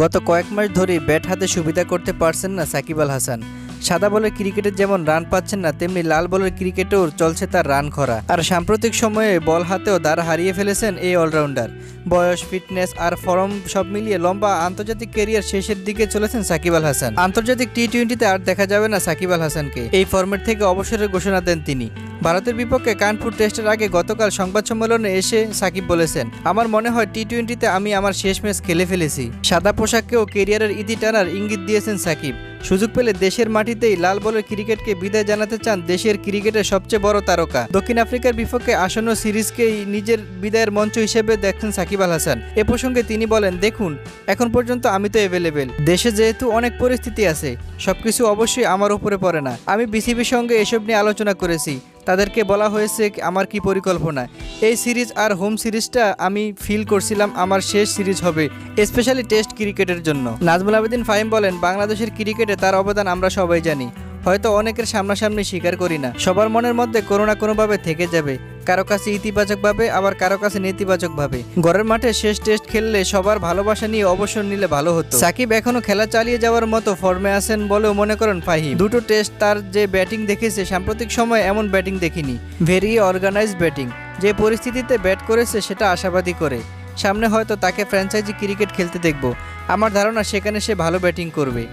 গত কয়েক মাস ধরেই ব্যাট হাতে সুবিধা করতে পারছেন না সাকিব আল হাসান। সাদা বলের ক্রিকেটে যেমন রান পাচ্ছেন না, তেমনি লাল বলের ক্রিকেটেও চলছে তার রান খরা। আর সাম্প্রতিক সময়ে বল হাতেও দ্বারা হারিয়ে ফেলেছেন এই অলরাউন্ডার। বয়স, ফিটনেস আর ফর্ম সব মিলিয়ে লম্বা আন্তর্জাতিক ক্যারিয়ার শেষের দিকে চলেছেন সাকিব আল হাসান। আন্তর্জাতিক টি টোয়েন্টিতে আর দেখা যাবে না সাকিব আল হাসানকে। এই ফর্মেট থেকে অবসরের ঘোষণা দেন তিনি। ভারতের বিপক্ষে কানপুর টেস্টের আগে গতকাল সংবাদ সম্মেলনে এসে সাকিব বলেছেন, আমার মনে হয় টি টোয়েন্টিতে আমি আমার শেষ ম্যাচ খেলে ফেলেছি। সাদা পোশাককেও কেরিয়ারের ইতি টানার ইঙ্গিত দিয়েছেন সাকিব। সুযোগ পেলে দেশের মাটিতেই লাল বলের ক্রিকেটকে বিদায় জানাতে চান দেশের ক্রিকেটের সবচেয়ে বড় তারকা। দক্ষিণ আফ্রিকার বিপক্ষে আসন্ন সিরিজকেই নিজের বিদায়ের মঞ্চ হিসেবে দেখছেন সাকিব আল হাসান। এ প্রসঙ্গে তিনি বলেন, দেখুন, এখন পর্যন্ত আমি তো অ্যাভেলেবেল দেশে যেহেতু অনেক পরিস্থিতি আছে, সবকিছু অবশ্যই আমার উপরে পড়ে না। আমি বিসিবির সঙ্গে এসব নিয়ে আলোচনা করেছি। তাদেরকে বলা হয়েছে আমার কি পরিকল্পনা? এই সিরিজ আর হোম সিরিজটা আমি ফিল করছিলাম আমার শেষ সিরিজ হবে স্পেশালি টেস্ট ক্রিকেটের জন্য। নাজমুল আবেদিন ফাহিম বলেন, বাংলাদেশের ক্রিকেটে তার অবদান আমরা সবাই জানি, হয়তো অনেকের সামনাসামনি স্বীকার করি না, সবার মনের মধ্যে কোনো না কোনোভাবে থেকে যাবে। কারও কাছে ইতিবাচকভাবে, আবার কারও কাছে নেতিবাচকভাবে। ঘরের মাঠে শেষ টেস্ট খেললে সবার ভালোবাসা নিয়ে অবসর নিলে ভালো হতো। সাকিব এখনও খেলা চালিয়ে যাওয়ার মতো ফর্মে আছেন বলেও মনে করেন ফাহিম। দুটো টেস্ট তার যে ব্যাটিং দেখেছে, সাম্প্রতিক সময়ে এমন ব্যাটিং দেখিনি। Very organised batting. যে পরিস্থিতিতে ব্যাট করেছে, সেটা আশাবাদী করে। সামনে হয়তো তাকে ফ্র্যাঞ্চাইজি ক্রিকেট খেলতে দেখব। আমার ধারণা, সেখানে সে ভালো ব্যাটিং করবে।